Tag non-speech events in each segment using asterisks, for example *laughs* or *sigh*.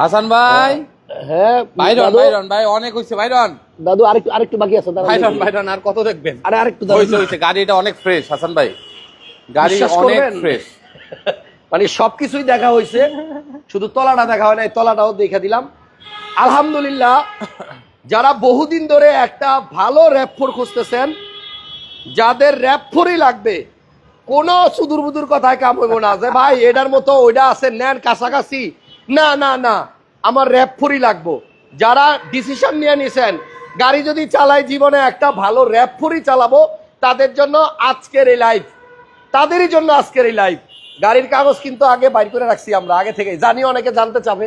হাসান ভাই? হ্যাঁ Byron Byron ভাই অনেক হইছে বাইরন দাদু আরেকটু আরেকটু বাকি আছে বাইরন বাইরন আর কত দেখবেন? আরে আরেকটু হইছে হইছে গাড়িটা অনেক ফ্রেশ হাসান ভাই। গাড়ি অনেক ফ্রেশ *laughs* মানে সবকিছুই দেখা হয়েছে শুধু তলাটা দেখা হয় নাই তলাটাও দেখে দিলাম। আলহামদুলিল্লাহ যারা বহুদিন ধরে একটা ভালো র্যাপফোর খুঁজতেছেন যাদের র্যাপফোরই লাগবে কোনো সুদূর বুদুর কথায় কাম হইব না যে ভাই এটার মতো ওইটা আছে নেন কাছাকাছি। না না না। আমার র্যাপফোরই লাগবো। যারা ডিসিশন নিয়ে নিছেন গাড়ি যদি চালাই জীবনে একটা ভালো র্যাপফোরই চালাবো তাদের জন্য আজকের এই লাইফ তাদেরই জন্য আজকের এই লাইভ গাড়ির কাগজ কিন্তু আগে বাইর করে রাখছি আমরা আগে থেকে। জানি অনেকে জানতে চাবে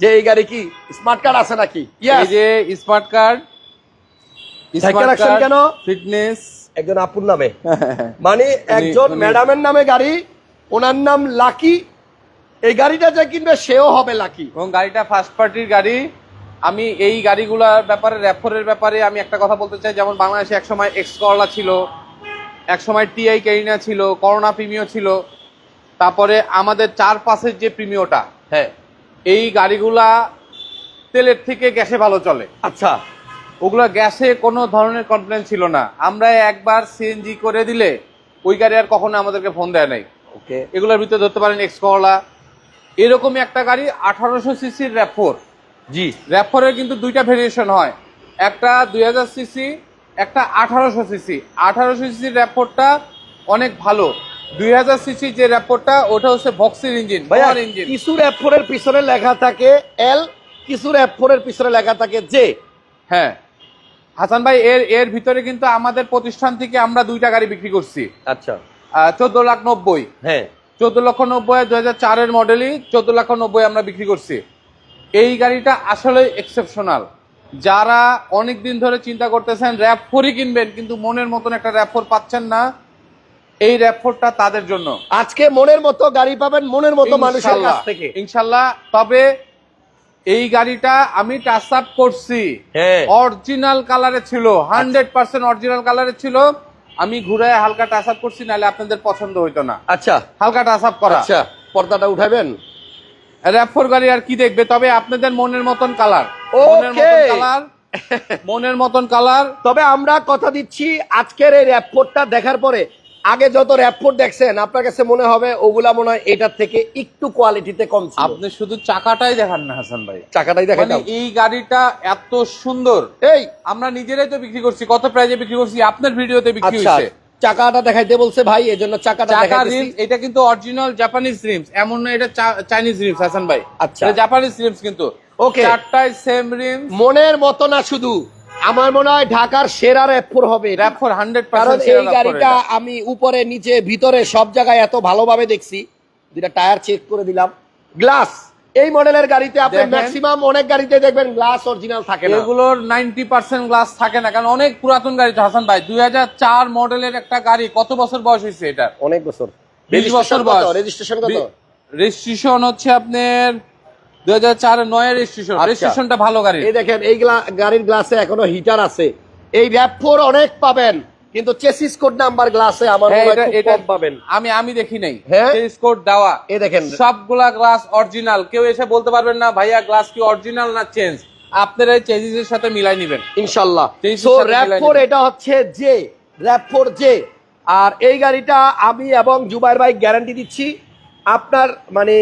যে এই গাড়ি কি স্মার্ট কার্ড আছে নাকি? এই যে স্মার্ট কার্ড কেন? ফিটনেস একজন আপুর নামে। *laughs* মানে একজন ম্যাডামের নামে গাড়ি ওনার নাম লাকি এই গাড়িটা যে কিনবে সেও হবে লাকি। এবং গাড়িটা ফার্স্ট পার্টির গাড়ি। আমি এই গাড়িগুলোর ব্যাপারে র্যাফোরের ব্যাপারে আমি একটা কথা বলতে চাই। যেমন বাংলাদেশে একসময় এক্স করলা ছিল একসময় টিআই কেরিনা ছিল করোনা প্রিমিও ছিল। তারপরে আমাদের চার পাশের যে প্রিমিওটা হ্যাঁ এই গাড়িগুলা তেলের থেকে গ্যাসে ভালো চলে। আচ্ছা। ওগুলো গ্যাসে কোনো ধরনের কমপ্লেন ছিল না। আমরা একবার সিএনজি করে দিলে ওই গাড়ি আর কখনো আমাদেরকে ফোন দেয় নাই। ওকে এগুলোর ভিতরে ধরতে পারেন এক্স করলা এরকমই একটা গাড়ি আঠারোশো সিসির র্যাফোর জি। র্যাফোরের কিন্তু দুইটা ভেরিয়েশন হয়। একটা দুই হাজার সিসি একটা আঠারোশো সিসি। আঠারোশো সিসির র্যাপোরটা অনেক ভালো। দুই হাজার সিসি যে র্যাপোরটা ওটা হচ্ছে বক্সির ইঞ্জিন ভাইয়া ইঞ্জিন কিছু র্যাপ ফোরের পিছনে লেখা থাকে এল কিছু র্যাপ ফোরের পিছনে লেখা থাকে জে হ্যাঁ। হাসান ভাই এর এর ভিতরে কিন্তু আমাদের প্রতিষ্ঠান থেকে আমরা দুইটা গাড়ি বিক্রি করছি। আচ্ছা। চোদ্দ লাখ নব্বই। হ্যাঁ। চোদ্দ লক্ষ নব্বই দু হাজার চারের মডেলই চোদ্দ লক্ষ নব্বই আমরা বিক্রি করছি। এই গাড়িটা আসলে এক্সেপশনাল যারা অনেক দিন ধরে চিন্তা করতেছেন র্যাপ ফোরই কিনবেন কিন্তু মনের মতন একটা র্যাপ ফোর পাচ্ছেন না এই র্যাপ ফোরটা তাদের জন্য। আজকে মনের মতো গাড়ি পাবেন মনের মতো মানুষের কাছ থেকে। ইনশাল্লাহ তবে এই গাড়িটা আমি টাচ আপ করছি। হ্যাঁ। অরিজিনাল কালারে ছিল হান্ড্রেড পার্সেন্ট অরিজিনাল কালারে ছিল। আমি ঘুরে হালকা টাচ আপ করছি নাহলে আপনাদের পছন্দ হইতো না। আচ্ছা। হালকা টাচ আপ করা। আচ্ছা পর্দাটা উঠাবেন? র্যাপফোর গাড়ি আর কি দেখবে? তবে আপনাদের মনের মতন কালার মনের মতন কালার মনের মতন কালার তবে আমরা কথা দিচ্ছি আজকের এই র্যাপফোরটা দেখার পরে। আগে যত র্যাপোর্ট দেখছেন আপনার কাছে মনে হবে ওগুলা মনে হয় এটার থেকে একটু কোয়ালিটিতে কম ছিল। আপনি শুধু চাকাটাই দেখান না হাসান ভাই। চাকাটাই দেখেন দেখাই এই গাড়িটা এত সুন্দর। এই! আমরা নিজেরাই তো বিক্রি করছি কত প্রাইজে বিক্রি করছি আপনার ভিডিওতে বিক্রি আচ্ছা হয়েছে চাকাটা দেখাইতে বলছে ভাই এজন্য চাকাটা চাকা দেখাইতেছি। এটা কিন্তু অরিজিনাল জাপানিজ রিমস এমন না এটা চাইনিজ রিমস হাসান ভাই। আচ্ছা। জাপানিজ রিমস কিন্তু। ওকে চারটাই সেম রিমস মনের মতো না শুধু। আমার মনে হয় ঢাকার সেরা র্যাপোর হবে এটা। র্যাপ ফর হান্ড্রেড কারণ এই গাড়িটা আমি উপরে নিচে ভিতরে সব জায়গায় এত ভালোভাবে দেখছি। দুটা টায়ার চেক করে দিলাম। গ্লাস। এই মডেলের গাড়িতে আপনি ম্যাক্সিমাম অনেক গাড়িতে দেখবেন গ্লাস অরিজিনাল থাকে না। এগুলোর নাইনটি পার্সেন্ট গ্লাস থাকে না। কারণ অনেক পুরাতন গাড়ি তো হাসান ভাই দুই চার মডেলের একটা গাড়ি কত বছর বয়স হয়েছে এটা? অনেক বছর। বিশ বছর বয়স। রেজিস্ট্রেশন কত? রেজিস্ট্রেশন হচ্ছে আপনার রেজিস্ট্রেশনটা ভালো গাড়ি এই দেখেন এই গাড়ির গ্লাসে এখনও হিটার আছে। এই র্যাপ4 অনেক পাবেন কিন্তু চেসিস কোড নাম্বার গ্লাসে আমার এটা পাবেন। আমি আমি দেখি নাই। হ্যাঁ? কোড দেওয়া। এই দেখেন। সবগুলা গ্লাস অরিজিনাল কেউ এসে বলতে পারবেন না ভাইয়া গ্লাস কি অরিজিনাল না চেঞ্জ আপনারা এই চেঞ্জের সাথে মিলাই নিবেন। সো র্যাপ ফোর এটা হচ্ছে জে র্যাপ ফোর জে আর এই গাড়িটা আমি এবং জুবাইর ভাই গ্যারান্টি দিচ্ছি আপনার মানে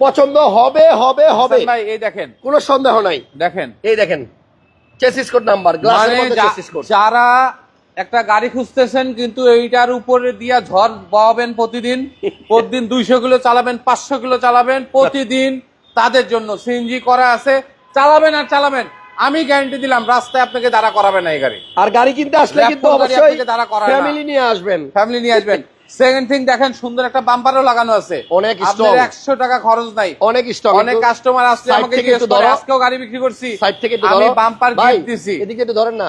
পছন্দ হবে হবে হবে। ভাই এই দেখেন। কোনো সন্দেহ নাই। দেখেন। এই দেখেন চেসিস কোড নাম্বার গ্লাসের মধ্যে চেসিস কোড যারা একটা গাড়ি খুঁজতেছেন কিন্তু এইটার উপরে দিয়া ঝড় বহাবেন প্রতিদিন *laughs* প্রতিদিন দুইশো কিলো চালাবেন পাঁচশো কিলো চালাবেন প্রতিদিন তাদের জন্য সিএনজি করা আছে। চালাবেন আর চালাবেন আমি গ্যারান্টি দিলাম রাস্তায় আপনাকে দাঁড়া করাবে না এই গাড়ি। আর গাড়ি কিনতে আসলে কিন্তু অবশ্যই আপনাকে দাঁড়া করায় না। ফ্যামিলি নিয়ে আসবেন। ফ্যামিলি নিয়ে আসবেন। সেকেন্ড থিং দেখেন সুন্দর একটা বাম্পারও লাগানো আছে। অনেক strong। একশো টাকা খরচ নাই। অনেক স্টক অনেক কাস্টমার আসছে আমাকে একটু ধরো। আজকেও গাড়ি বিক্রি করছি? সাইড থেকে একটু আমি বাম্পার গিফট দিছি এদিকে একটু ধরেন না।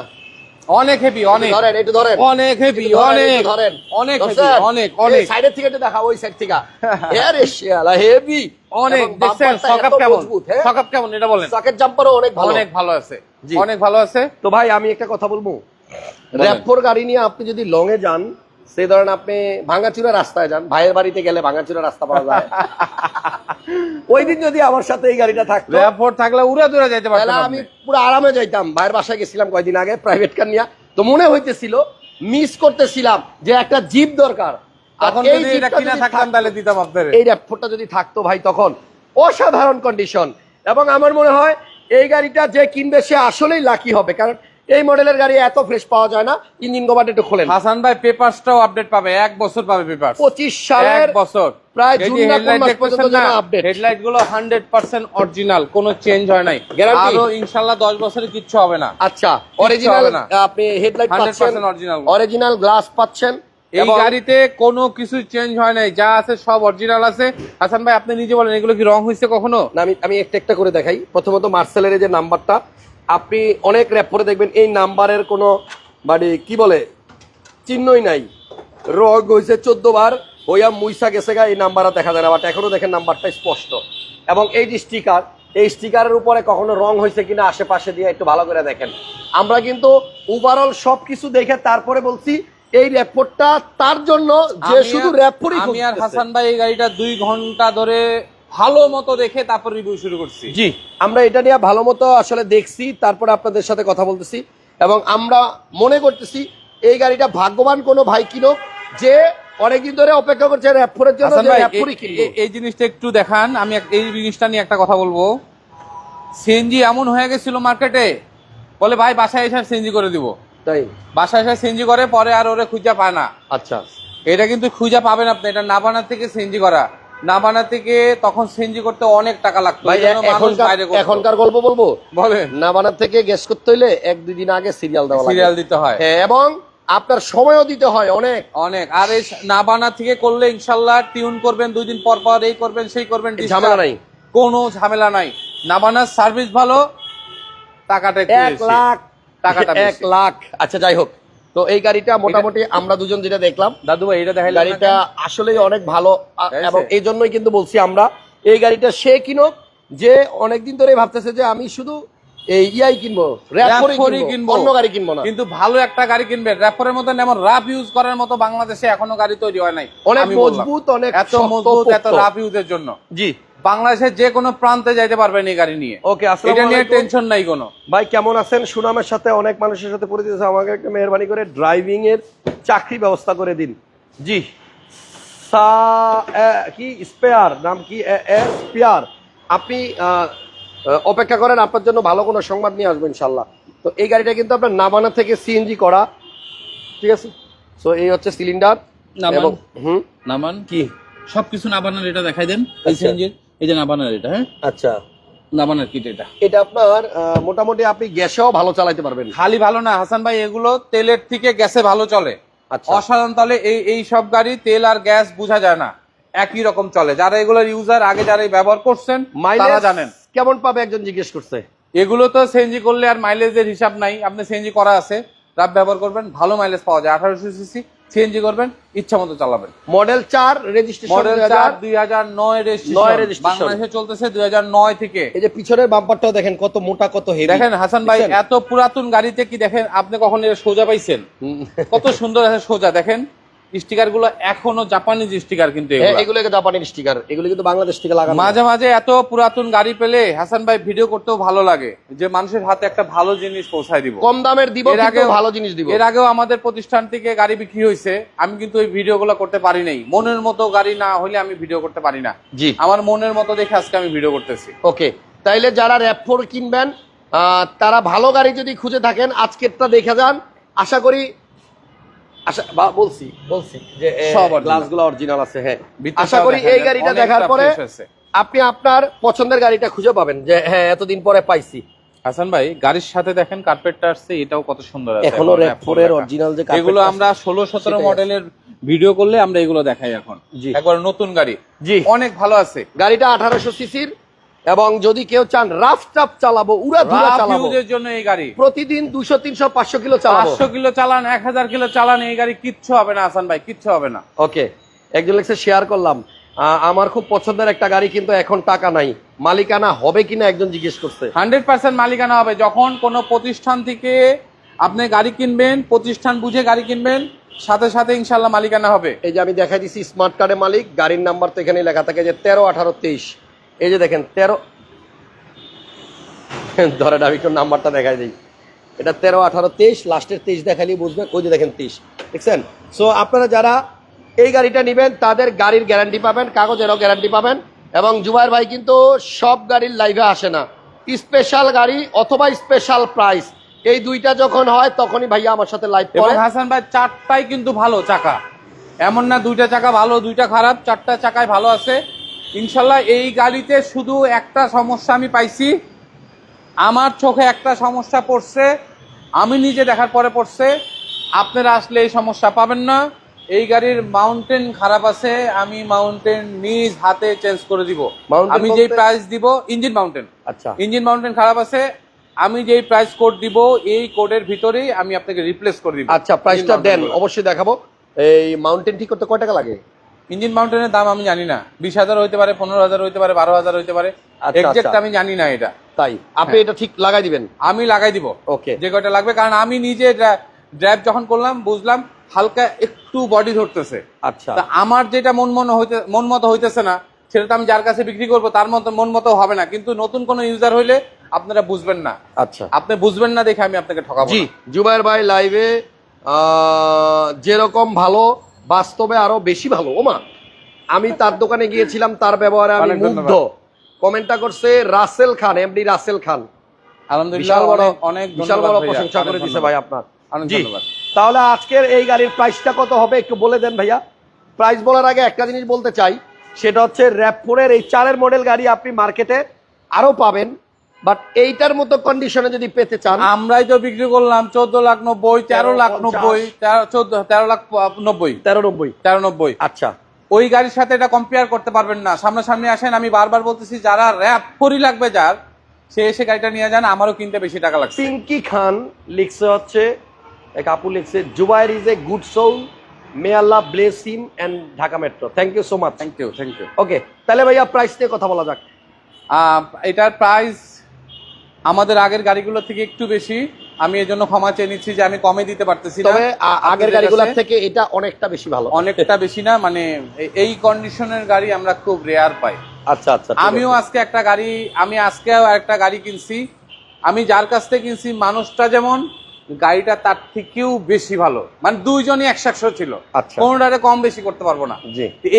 অনেক হেভি অনেক। ধরেন একটু ধরেন। অনেক হেভি অনেক। ধরেন। অনেক হেভি অনেক অনেক। সাইডের থেকে একটু দেখা ওই সাইড থেকে। আরে শালা হেভি অনেক দেখছেন সকাপ কেমন? সকাপ কেমন এটা বলেন। সকেট জাম্পারও অনেক ভালো। অনেক ভালো আছে। অনেক ভালো আছে। তো ভাই আমি একটা কথা বলব। র্যাপফোর গাড়ি নিয়ে আপনি যদি লং এ যান সেই ধরেন আপনি ভাঙাচুরা রাস্তায় যান ভাইয়ের বাড়িতে গেলে ভাঙাচুরা রাস্তা পাওয়া যায়। *laughs* ওই দিন যদি আমার সাথে এই গাড়িটা থাকতো র্যাফোর থাকলে উড়ে দূরে তাহলে পারতাম আমি আমি পুরো আরামে যাইতাম। ভাইয়ের বাসায় গেছিলাম কয়দিন আগে প্রাইভেট কার নিয়ে। তো মনে হইতেছিল মিস করতেছিলাম যে একটা জিপ দরকার। তখন যদি এটা কিনা থাকতাম তাহলে দিতাম আপনাদের এই র্যাপফোরটা যদি থাকতো ভাই তখন অসাধারণ কন্ডিশন এবং আমার মনে হয় এই গাড়িটা যে কিনবে সে আসলেই লাকি হবে। কারণ এই মডেলের গাড়ি এত ফ্রেশ পাওয়া যায় না। ইঞ্জিন কভারটা একটু খোলেন। হাসান ভাই পেপারসটাও আপডেট পাবে। এক বছর পাবে পেপার পঁচিশ সালের এক বছর। প্রায় জুন না কোন মাস পর্যন্ত যেন update। হেডলাইটগুলো হান্ড্রেড পার্সেন্ট অরিজিনাল কোনো চেঞ্জ হয় নাই? আরও ইনশাল্লাহ দশ বছরে কিচ্ছু হবে না। আচ্ছা অরিজিনাল। আপনি হেডলাইট 100% পাচ্ছেন অরিজিনাল গ্লাস পাচ্ছেন। এই গাড়িতে কোনো কিছু চেঞ্জ হয় নাই। যা আছে সব অরিজিনাল আছে। হাসান ভাই আপনি নিজে বলেন এগুলো কি রং হয়েছে কখনো? না, আমি আমি একটা একটা করে দেখাই। প্রথমত মার্সেলের যে নাম্বারটা আপনি অনেক র্যাপ করে দেখবেন এই নাম্বারের কোনো মানে কি বলে চিহ্নই নাই। রগ হয়েছে চোদ্দ বার হইয়া মুইসা গেছে গা এই নাম্বারটা দেখা যায় না বাট এখনও দেখেন নাম্বারটা স্পষ্ট। এবং এই যে স্টিকার এই স্টিকারের উপরে কখনো রং হয়েছে কিনা আশেপাশে দিয়ে একটু ভালো করে দেখেন। আমরা কিন্তু ওভারঅল সব কিছু দেখে তারপরে বলছি এই র্যাপোর্টটা তার জন্য যে শুধু র্যাপোর্টই আমি আর হাসান ভাই এই গাড়িটা দুই ঘণ্টা ধরে ভালো মতো দেখে তারপর রিভিউ শুরু করছি। জি। আমরা এটা নিয়ে ভালো মতো আসলে দেখছি তারপরে আপনাদের সাথে কথা বলতেছি এবং আমরা মনে করতেছি এই গাড়িটা ভাগ্যবান কোনো ভাই কিনো যে অনেকদিন ধরে অপেক্ষা করছে র্যাপফোরের জন্য এই জিনিসটা একটু দেখান আমি এই জিনিসটা নিয়ে একটা কথা বলব। সিএনজি এমন হয়ে গেছিল মার্কেটে বলে ভাই বাসায় এসে সিএনজি করে দিব। তাই? বাসায় এসে সিএনজি করে পরে আর ওরে খুঁজা পায় না। আচ্ছা। এটা কিন্তু খুঁজা পাবেন আপনি এটা নাবানা থেকে সিএনজি করা। নাবানা থেকে তখন সিএনজি করতে অনেক টাকা লাগতো। এখনকার গল্প বলব? বলেন। নাবানার থেকে গ্যাস করতে হইলে এক দুই দিন আগে সিরিয়াল দেওয়া লাগে। সিরিয়াল দিতে হয়। হ্যাঁ, এবং আপনার সময়ও দিতে হয় অনেক। অনেক। আর এই নাবানা থেকে করলে ইনশাল্লাহ টিউন করবেন দুই দিন পর পর এই করবেন সেই করবেন ঝামেলা নাই। কোনো ঝামেলা নাই। নাবানার সার্ভিস ভালো টাকাটা এক লাখ। টাকাটা এক লাখ। আচ্ছা যাই হোক। তো এই গাড়িটা মোটামুটি আমরা দুজন যেটা দেখলাম দাদু ভাই এটা দেখাইলেন না গাড়িটা? আসলেই অনেক ভালো এবং এই জন্যই কিন্তু বলছি আমরা এই গাড়িটা সে কিনুক যে অনেকদিন ধরে ভাবতেছে যে আমি শুধু এই ইয়াই কিনবো র্যাপফোরই র্যাপফোরই কিনবো কিনবো। অন্য গাড়ি কিনবো না কিন্তু ভালো একটা গাড়ি কিনবেন র্যাপরের মতো এমন রাফ ইউজ করার মতো বাংলাদেশে এখনও গাড়ি তৈরি হয় নাই অনেক মজবুত, অনেক এত মজবুত এত। রাফ ইউজের জন্য জি বাংলাদেশের যে কোনো প্রান্তে যাইতে পারবেন এই গাড়ি নিয়ে। ওকে এটা নিয়ে টেনশন নাই কোনো। ভাই কেমন আছেন? সুনামের সাথে অনেক মানুষের সাথে পরিচিত আছে। আমাকে একটা মেহরবানি করে ড্রাইভিং এর চাকরি ব্যবস্থা করে দিন। জি। সা কি? স্পেয়ার। নাম কি? স্পেয়ার। আপনি অপেক্ষা করেন আপনার জন্য ভালো কোনো সংবাদ নিয়ে আসবেন ইনশাল্লাহ। তো এই গাড়িটা কিন্তু আপনার নাবানা থেকে সিএনজি করা। ঠিক আছে? সো এই হচ্ছে সিলিন্ডার নামান। হুম? নামান। কি? সবকিছু নাবানার এটা দেখাই দেন এই আচ্ছা। সিএনজির এই যে নাবানার এটা হ্যাঁ? আচ্ছা। নাবানার কিট এটা। এটা আপনার মোটামুটি আপনি গ্যাসেও ভালো চালাতে পারবেন। খালি ভালো না হাসান ভাই এগুলো তেলের থেকে গ্যাসে ভালো চলে। আচ্ছা। অসাধারণ তাহলে এই এই সব গাড়ি তেল আর গ্যাস বোঝা যায় না। একই রকম চলে। যারা এগুলোর ইউজার আগে যারা ব্যবহার করছেন তারা জানেন। কেমন পাবে একজন জিজ্ঞেস করছে? এগুলো তো সিএনজি করলে আর মাইলেজের হিসাব নাই। আপনি সিএনজি করা আছে রাব ব্যবহার করবেন ভালো মাইলেজ পাওয়া যায়। আঠারোশো সিসি সিএনজি করবেন ইচ্ছা মতো চালাবেন। মডেল চার রেজিস্ট্রেশন মডেল চার দুই হাজার নয় নয় রেজিস্ট্রেশন। বাংলাদেশে চলতেছে দুই হাজার নয় থেকে। এই যে পিছনের বাম্পারটাও দেখেন কত মোটা কত হেভি দেখেন হাসান ভাই এত পুরাতন গাড়িতে কি দেখেন আপনি কখন এটা সোজা পাইছেন? কত সুন্দর আছে সোজা দেখেন। স্টিকারগুলো এখনও জাপানিজ স্টিকার কিন্তু হ্যাঁ, এগুলা। জাপানের স্টিকার। এগুলো কিন্তু বাংলাদেশ থেকে লাগানো। মাঝে মাঝে এত পুরাতন গাড়ি পেলে হাসান ভাই ভিডিও করতেও ভালো লাগে যে মানুষের হাতে একটা ভালো জিনিস পৌঁছায় দিব। কম দামের দিব এর আগেও- ভালো জিনিস দিব। এর আগেও আমাদের প্রতিষ্ঠান থেকে গাড়ি বিক্রি হয়েছে আমি কিন্তু ওই ভিডিওগুলো করতে পারি নাই। মনের মতো গাড়ি না হলে আমি ভিডিও করতে পারি না। জি। আমার মনের মতো দেখে আজকে আমি ভিডিও করতেছি। ওকে তাইলে যারা র্যাপ ফোর কিনবেন আহ, তারা ভালো গাড়ি যদি খুঁজে থাকেন আজকেরটা দেখে যান। আশা করি আশা বা- বলছি বলছি যে গ্লাসগুলো অরিজিনাল আছে হ্যাঁ। আশা করি এই গাড়িটা দেখার পরে আপনি আপনার পছন্দের গাড়িটা খুঁজে পাবেন যে হ্যাঁ এতদিন পরে পাইছি। হাসান ভাই গাড়ির সাথে দেখেন কার্পেটটা আসছে এটাও কত সুন্দর আছে। এখনও র্যাপ এর অরিজিনাল যে এগুলো আমরা ষোলো সতেরো সেটাই মডেলের ভিডিও করলে আমরা এগুলো দেখাই এখন। একবার নতুন গাড়ি। জি। অনেক ভালো আছে। গাড়িটা আঠারোশো সিসির এবং যদি কেউ চান রাফ টাপ চালাবো উড়া ধুরা চালাবো জন্য এই গাড়ি। প্রতিদিন দুশো তিনশো পাঁচশো কিলো চালাবো। পাঁচশো কিলো চালান এক হাজার কিলো চালান এই গাড়ি কিচ্ছু হবে না আসান ভাই কিচ্ছু হবে না। ওকে একজন লেখছে শেয়ার করলাম। আমার খুব পছন্দের একটা গাড়ি কিন্তু এখন টাকা নাই। মালিকানা হবে কিনা একজন জিজ্ঞেস করছে। হান্ড্রেড পার্সেন্ট মালিকানা হবে। যখন কোনো প্রতিষ্ঠান থেকে আপনি গাড়ি কিনবেন প্রতিষ্ঠান বুঝে গাড়ি কিনবেন সাথে সাথে ইনশাল্লাহ মালিকানা হবে। এই যে আমি দেখাই দিচ্ছি স্মার্ট কার্ডের মালিক গাড়ির নাম্বার তো এখানে লেখা থাকে যে তেরো আঠারো তেইশ। এই যে দেখেন তেরো। ধরেন আমি একটু নাম্বারটা দেখাই দিই। এটা তেরো আঠারো তেইশ লাস্টের তেইশ দেখালি বুঝবেন। ওই যে দেখেন তেইশ। দেখছেন? সো আপনারা যারা এই গাড়িটা নেবেন তাদের গাড়ির গ্যারান্টি পাবেন কাগজেরও গ্যারান্টি পাবেন। এবং জুবাইর ভাই কিন্তু সব গাড়ির লাইভে আসে না। স্পেশাল গাড়ি অথবা স্পেশাল প্রাইস এই দুইটা যখন হয় তখনই ভাইয়া আমার সাথে লাইভ করে। হাসান ভাই চারটাই কিন্তু ভালো চাকা। এমন না দুইটা চাকা ভালো দুইটা খারাপ চারটা চাকায় ভালো আছে। ইনশাল্লাহ এই গাড়িতে শুধু একটা সমস্যা আমি পাইছি। আমার চোখে একটা সমস্যা পড়ছে আমি নিজে দেখার পরে পড়ছে। আপনারা আসলে এই সমস্যা পাবেন না। এই গাড়ির মাউন্টেন খারাপ আছে আমি মাউন্টেন নিজ হাতে চেঞ্জ করে দিব। আমি যেই? প্রাইস দিব ইঞ্জিন মাউন্টেন আচ্ছা। ইঞ্জিন মাউন্টেন খারাপ আছে আমি যেই প্রাইস কোড দিব এই কোডের ভিতরেই আমি আপনাকে রিপ্লেস করে দিব। আচ্ছা প্রাইসটা দেন অবশ্যই দেখাবো। এই মাউন্টেন ঠিক করতে কয় টাকা লাগে? ইঞ্জিন মাউন্টেনের দাম আমি জানি না। বিশ হাজার হইতে পারে পনেরো হাজার হইতে পারে বারো হাজার হইতে পারে। আচ্ছা, এক্সাক্ট আচ্ছা। আমি জানি না এটা। তাই? আপনি এটা ঠিক লাগাই দিবেন? আমি লাগাই দিব। ওকে যে কয়টা লাগবে? কারণ আমি নিজে ড্রাইভ যখন করলাম বুঝলাম হালকা একটু বডি ধরতেছে। আচ্ছা। তা আমার যেটা মন মন হইতে মন মতো হইতেছে না সেটা তো আমি যার কাছে বিক্রি করব তার মতো মন মতো হবে না। কিন্তু নতুন কোনো ইউজার হইলে আপনারা বুঝবেন না। আচ্ছা। আপনি বুঝবেন না দেখে আমি আপনাকে ঠকাবো জি না। জুবাইর ভাই লাইভে যেরকম ভালো বাস্তবে আরও বেশি ভালো ওমা। আমি তার দোকানে গিয়েছিলাম তার ব্যবহারে আমি মুগ্ধ। কমেন্টটা করছে রাসেল খান এমডি রাসেল খান। আলহামদুলিল্লাহ অনেক বিশাল বড় প্রশংসা করে দিছে ভাই আপনার। তাহলে আজকের এই গাড়ির প্রাইসটা কত হবে একটু বলে দেন ভাইয়া। প্রাইস বলার আগে একটা জিনিস বলতে চাই সেটা হচ্ছে র্যাপফোরের এই চারের মডেল গাড়ি আপনি মার্কেটে আরও পাবেন। বাট এইটার মতো কন্ডিশনে যদি পেতে চান আমরাই তো বিক্রি করলাম চোদ্দ লাখ নব্বই তেরো লাখ নব্বই তেরো লাখ নব্বই। তেরো নব্বই। তেরো নব্বই। আচ্ছা। ওই গাড়ির সাথে এটা কম্পেয়ার করতে পারবেন না। সামনাসামনি আসেন আমি বারবার বলতেছি যারা র্যাপ ফরি লাগবে যার সে এসে গাড়িটা নিয়ে যান আমারও কিনতে বেশি টাকা লাগছে। পিঙ্কি খান লিখছে হচ্ছে এক আপু লিখছে Zubair is a good soul may Allah bless him and Dhaka metro thank you so much thank you thank you okay তাহলে ভাইয়া প্রাইস নিয়ে কথা বলা যাক। এটার প্রাইস আমাদের আগের গাড়িগুলো থেকে একটু বেশি। আমি এই জন্য ক্ষমা চেয়ে নিচ্ছি যে আমি কমে দিতে পারতেছি না। তবে আগের গাড়িগুলোর থেকে এটা অনেকটা বেশি ভালো। অনেকটা বেশি না মানে এই কন্ডিশনের গাড়ি আমরা খুব রেয়ার পাই। আচ্ছা আচ্ছা আমিও আজকে একটা গাড়ি আমি আজকেও একটা গাড়ি কিনছি। আমি যার কাছ থেকে কিনছি মানুষটা যেমন গাড়িটা তার থেকেও বেশি ভালো। মানে দুইজনই একশো একশো ছিল। আচ্ছা। কোনোটারে কম বেশি করতে পারব না।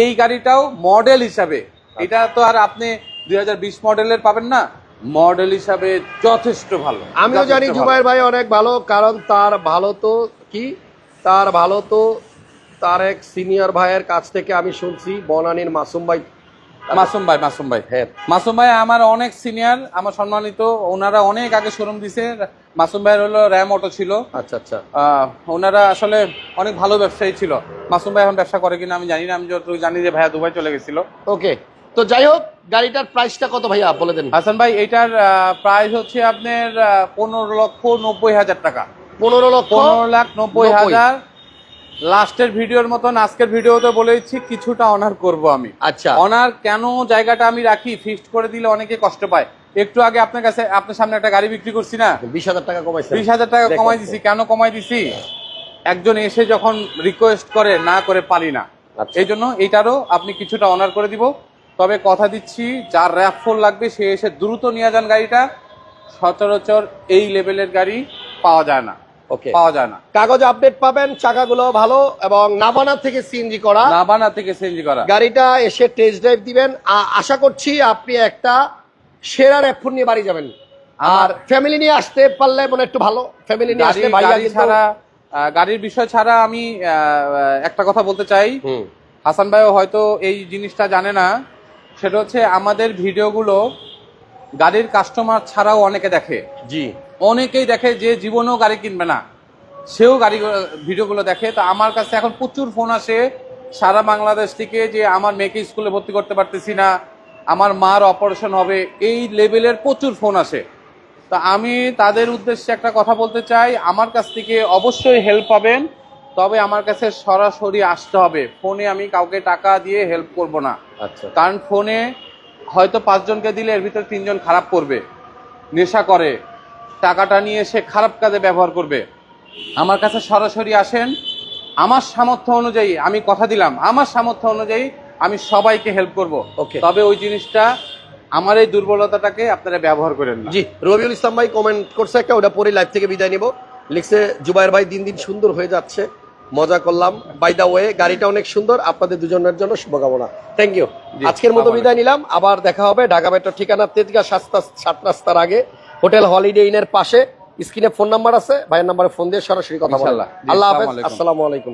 এই গাড়িটাও মডেল হিসাবে। এটা তো আর আপনি দুই হাজার বিশ মডেলের পাবেন না। মডেল হিসাবে যথেষ্ট ভালো। আমিও জানি। জুবাইর ভাই অনেক ভালো কারণ তার ভালো তো কি? তার ভালো তো তার এক সিনিয়র ভাইয়ের কাছ থেকে আমি শুনছি বনানীর মাসুম ভাই। মাসুম ভাই মাসুম ভাই। হ্যাঁ। মাসুম ভাই আমার অনেক সিনিয়র আমার সম্মানিত। ওনারা অনেক আগে শোরুম দিছে। মাসুম ভাইয়ের হলো র্যাম অটো ছিল। আচ্ছা আচ্ছা। ওনারা আসলে অনেক ভালো ব্যবসায়ী ছিল। মাসুম ভাই এখন ব্যবসা করে কিনা আমি জানি না আমি যতটুকু জানি যে ভাইয়া দুবাই চলে গেছিল। ওকে তো যাই হোক গাড়িটার প্রাইসটা কত ভাইয়া? বলে দেন। হাসান ভাই এটার প্রাইস হচ্ছে আপনার পনেরো লক্ষ নব্বই হাজার টাকা। পনেরো লক্ষ পনেরো লাখ নব্বই। হাজার। লাস্টের ভিডিওর মতন আজকের ভিডিওতে বলেছি কিছুটা অনার করব আমি। আচ্ছা। অনার কেন জায়গাটা আমি রাখি? ফিক্সড করে দিলে অনেকে কষ্ট পায়। একটু আগে আপনার কাছে আপনার সামনে একটা গাড়ি বিক্রি করছি না? বিশ হাজার টাকা কমাইছে বিশ হাজার টাকা কমাই দিছি। কেন কমাই দিছি? একজন এসে যখন রিকোয়েস্ট করে না করে পারি না। আচ্ছা। এই জন্য এইটারও আপনি কিছুটা অনার করে দিব। তবে কথা দিচ্ছি যার র্যাপ ফোর লাগবে সে এসে দ্রুত নিয়ে যান গাড়িটা। সচরাচর এই লেভেলের গাড়ি পাওয়া যায় না। ওকে পাওয়া যায় না। কাগজ আপডেট পাবেন চাকাগুলো ভালো এবং নাবানা থেকে সিএনজি করা। নাবানা থেকে চেঞ্জ করা। গাড়িটা এসে টেস্ট ড্রাইভ দিবেন। আশা করছি আপনি একটা সেরা র্যাপফোন নিয়ে বাড়ি যাবেন। আর ফ্যামিলি নিয়ে আসতে পারলে মনে একটু ভালো। ফ্যামিলি নিয়ে আসলে ভাইয়া ছাড়া গাড়ির বিষয় ছাড়া আমি একটা কথা বলতে চাই। হাসান ভাইও হয়তো এই জিনিসটা জানে না। সেটা হচ্ছে আমাদের ভিডিওগুলো গাড়ির কাস্টমার ছাড়াও অনেকে দেখে। জি। অনেকেই দেখে যে জীবনেও গাড়ি কিনবে না। সেও গাড়ি ভিডিওগুলো দেখে। তো আমার কাছে এখন প্রচুর ফোন আসে সারা বাংলাদেশ থেকে যে আমার মেয়েকে স্কুলে ভর্তি করতে পারতেছি না আমার মার অপারেশন হবে এই লেভেলের প্রচুর ফোন আসে। তা আমি তাদের উদ্দেশ্যে একটা কথা বলতে চাই। আমার কাছ থেকে অবশ্যই হেল্প পাবেন। তবে আমার কাছে সরাসরি আসতে হবে। ফোনে আমি কাউকে টাকা দিয়ে হেল্প করব না। আচ্ছা। কারণ ফোনে হয়তো পাঁচজনকে দিলে এর ভিতরে তিনজন খারাপ করবে নেশা করে। টাকাটা নিয়ে সে খারাপ কাজে ব্যবহার করবে। আমার কাছে সরাসরি আসেন। আমার সামর্থ্য অনুযায়ী আমি কথা দিলাম। আমার সামর্থ্য অনুযায়ী আমি সবাইকে হেল্প করব। ওকে। তবে ওই জিনিসটা আমার এই দুর্বলতাটাকে আপনারা ব্যবহার করেন জি রবিউল ইসলাম ভাই কমেন্ট করছে একটা ওটা পরে লাইভ থেকে বিদায় নিব। লিখছে জুবাইর ভাই দিন দিন সুন্দর হয়ে যাচ্ছে। মজা করলাম। বাই দা ওয়ে গাড়িটা অনেক সুন্দর। আপনাদের দুজনের জন্য শুভকামনা। থ্যাংক ইউ আজকের মতো বিদায় নিলাম। আবার দেখা হবে ঢাকা মেট্রো ঠিকানা তেজগা সাতটা সাত রাস্তার আগে। হোটেল হলিডে ইনের পাশে। স্ক্রিনে ফোন নাম্বার আছে। ভাইয়ের নাম্বারে ফোন দিয়ে সরাসরি কথা বলা আল্লাহ হাফেজ। আসসালামু আলাইকুম।